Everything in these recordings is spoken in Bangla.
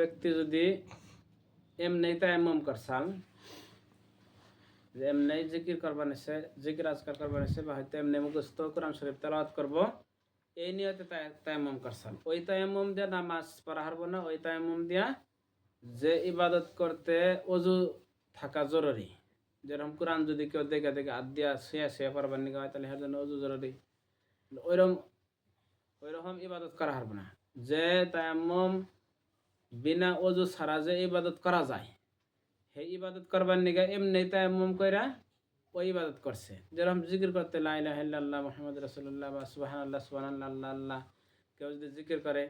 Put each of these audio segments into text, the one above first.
ব্যক্তি যদি এমনি তায়াম্মম করছাল। যে এমনি জিকির করবা নিছে জিকির আজকার করবা নিছে বা হয়তো এমনি মুখস্থ কোরআন শরীফ তেলাওয়াত করব, এই নিয়তে তায়াম্মম করছাল। ওই তায়াম্মম দিয়া নামাজ পড়া হারবো না, ওই তায়াম্মম দিয়া যে ইবাদত করতে অজু থাকা জরুরি। যেরকম কোরআন যদি কেউ দেখে দেখে হাত দিয়া শুয়ে শুয়ে পড়বার নিকা হয়, তাহলে এর জন্য অজু জরুরি। ওইরকম ওইরকম ইবাদত করা হারবো না। যে তায়াম্মম বিনা অজু ছাড়া যে ইবাদত করা যায়। সেই ইবাদত করবার নিগা এমনি তায়াম্মম কইরা ওই ইবাদত করছে। যেরকম জিকির করতে লা ইলাহা ইল্লাল্লাহ মুহাম্মদ রাসূলুল্লাহ বা সুবহানাল্লাহ সুবহানাল্লাহ আল্লাহ আল্লাহ কেউ যদি জিকির করে,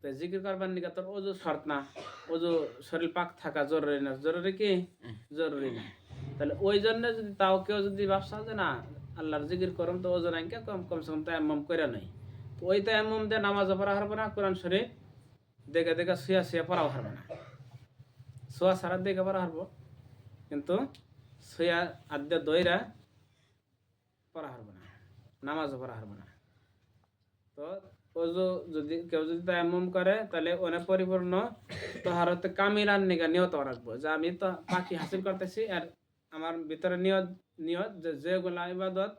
তো জিকির করবার নিগা তোর অজু শর্ত না। অজু শরীর পাক থাকা জরুরি না। জরুরি কি? জরুরি না। তাহলে ওই জন্য যদি তাও কেউ যদি ব্যবসা যে না, আল্লাহর জিকির করম তো ওজন আঙ্কে কম কমসে কম তায়াম্মম করে নাই। তো ওই তায়াম্মম দিয়ে নামাজ পড়া হারবো না, কোরআন শরীফ দেখে দেখে শুয়া শুয়া পড়াও হারবে না। শোয়া সারা দেখে পড়া হারবো, কিন্তু শুয়া আদ্য দইরা পড়া হারবো না, নামাজও পড়া হারবো না। তো ওজু যদি কেউ যদি তায়াম্মম করে, তাহলে অনেক পরিপূর্ণ তো হারতে কামিলার নিগা নিয়ত রাখব, যে আমি তো পাখি হাসিল করতেছি, আর আমার ভিতরে নিয়ত নিয়ত যে যেগুলা ইবাদত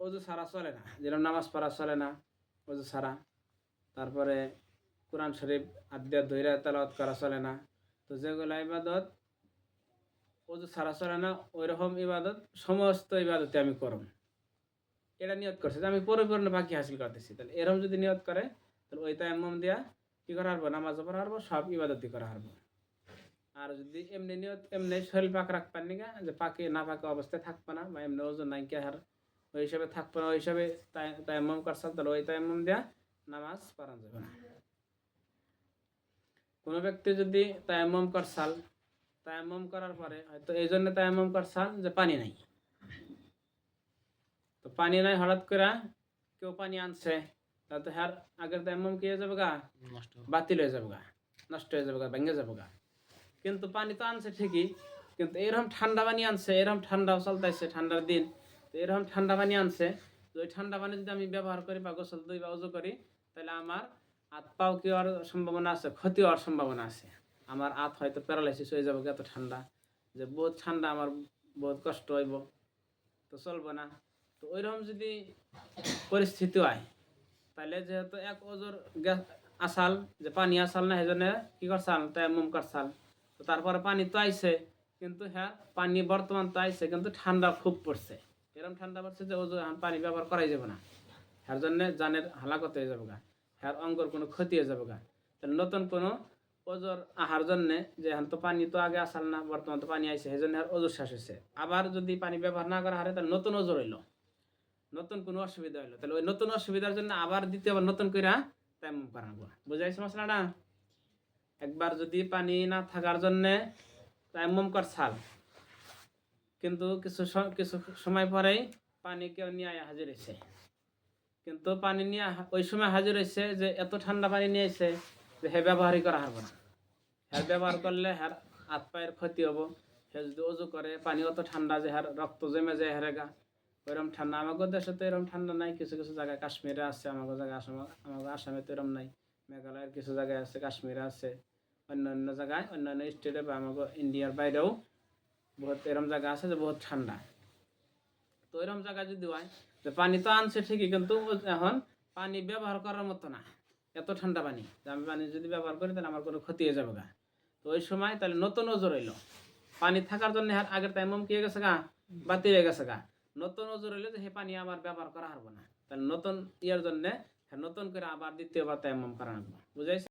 অজু ছাড়া চলে না, যেরকম নামাজ পড়া চলে না অজু ছাড়া তারপরে কোরআন শরীফ আদ্যা ধৈরা তেলাওয়াত করা চলে না। তো যেগুলা ইবাদত অজু ছাড়া চলে না ওই রকম ইবাদত, সমস্ত ইবাদতে আমি করব এটা নিয়ত করছে যে আমি পরিপূর্ণ বাকি হাসিল করতেছি। তাহলে এরকম যদি নিয়ত করে, তাহলে ওই তায়াম্মম দিয়া কি করা হারবো? নামাজ পড়া হারবো, সব ইবাদতই করা হারবো। আর যদি এমনি নিয়ত, এমনি শরীর পাক রাখবেন নিগা যে পাকে না পাকে অবস্থায় থাকবে না, বা এমনি ওজন নাই কে হার, ওই হিসাবে থাকবে না, ওই হিসাবে তায়াম্মম করছে তাহলে ওই তায়াম্মম দিয়া নামাজ পড়া যাবে না। কোনো ব্যক্তি যদি তায়াম্মম করছাল তায়াম্মম করার পরে হয়তো এই জন্য তায়াম্মম করছাল যে পানি নাই। তো পানি নাই হঠাৎ করে কেউ পানি আনছে তা তো হ্যার আগের তায়াম্মম কি হয়ে যাবে গা? নষ্ট বাতিল হয়ে যাবে গা নষ্ট হয়ে যাবে গা ভেঙে যাবে গা। কিন্তু পানি তো আনছে ঠিকই কিন্তু এরকম ঠান্ডা পানি আনছে এরকম ঠান্ডাও চলতেছে ঠান্ডার দিন তো এরকম ঠান্ডা পানি আনছে তো ওই ঠান্ডা পানি যদি আমি ব্যবহার করি বা গোসল দুই বা উজু করি তাহলে আমার হাত পাও কি হওয়ার সম্ভাবনা আছে? ক্ষতি হওয়ার সম্ভাবনা আছে। আমার হাত হয়তো প্যারালাইসিস হয়ে যাবে এত ঠান্ডা। যে বহুত ঠান্ডা, আমার বহুত কষ্ট হইব। তো চলবো না। তো ওইরকম যদি পরিস্থিতি হয় তাহলে যেহেতু এক ওজোর গ্যাস আসাল, যে পানি আসাল না সেজন্য কি করছাল তাই মুম করছাল তো তারপরে পানি তো আইছে, কিন্তু হ্যাঁ পানি বর্তমান তো আইছে, কিন্তু ঠান্ডা খুব পড়ছে। এরকম ঠান্ডা পড়ছে যে ওজোর পানি ব্যবহার করাই যাবে না। হ্যার জন্য জানের হালাকত হয়ে যাবে গা। হ্যার অঙ্গর কোনো ক্ষতি হয়ে যাবে গা। নতুন কোনো ওজোর আহার জন্যে যে এখন তো পানি তো আগে আসাল না, বর্তমান তো পানি আইছে সেই জন্য আর ওজোর শেষ হয়েছে আবার যদি পানি ব্যবহার না করা হারে তাহলে নতুন ওজোর হইল। নতুন কোনো অসুবিধা হইল। তাহলে ওই নতুন অসুবিধার জন্য আবার দ্বিতীয়বার নতুন করে তাইমুম করাবো বুঝাইছে মশলাটা? একবার যদি পানি না থাকার জন্যে তাইমুম করছাল কিন্তু কিছু কিছু সময় পরেই পানি কেউ নিয়ে হাজির হয়েছে কিন্তু পানি নিয়ে হা- ওই সময় হাজির হয়েছে যে এত ঠান্ডা পানি নিয়ে এসে যে হে ব্যবহারই করা হবে না। হ্যার ব্যবহার করলে হ্যার হাত পায়ের ক্ষতি হব সে যদি অজু করে, পানি অত ঠান্ডা যে হ্যার রক্ত জমে যায় হেরেগা ওইরকম ঠান্ডা। আমাদের দেশে তো এরকম ঠান্ডা নাই, কিছু কিছু জায়গায় কাশ্মীরে আছে আমাদের জায়গায় আসাম আমাদের আসামে তো এরকম নাই। মেঘালয়ের কিছু জায়গায় আছে, কাশ্মীরে আছে। অন্য অন্য জায়গায় অন্যান্য স্টেটে বা আমাদের ইন্ডিয়ার বাইরেও বহুত এরকম জায়গা আছে যে বহুত ঠান্ডা। তো এরকম জায়গায় যদি হয় পানি তো আনছে ঠিকই, কিন্তু এখন পানি ব্যবহার করার মতো না। এত ঠান্ডা পানি। আমি পানি যদি ব্যবহার করি, তাহলে আমার কোনো ক্ষতি হয়ে যাবে গা। তো ওই সময় তাহলে নতুন ওজোর হইল পানি থাকার জন্য আগের টাইম কি হয়ে গেছে গা বাতিল হয়ে গেছে গা। নতুন ওজোর হইলে যে হে, পানি আবার ব্যবহার করা হারবো না। তাহলে নতুন ইয়ার জন্য নতুন করে আবার দ্বিতীয়বার তাই তাইমম করা লাগবে বুঝাইছে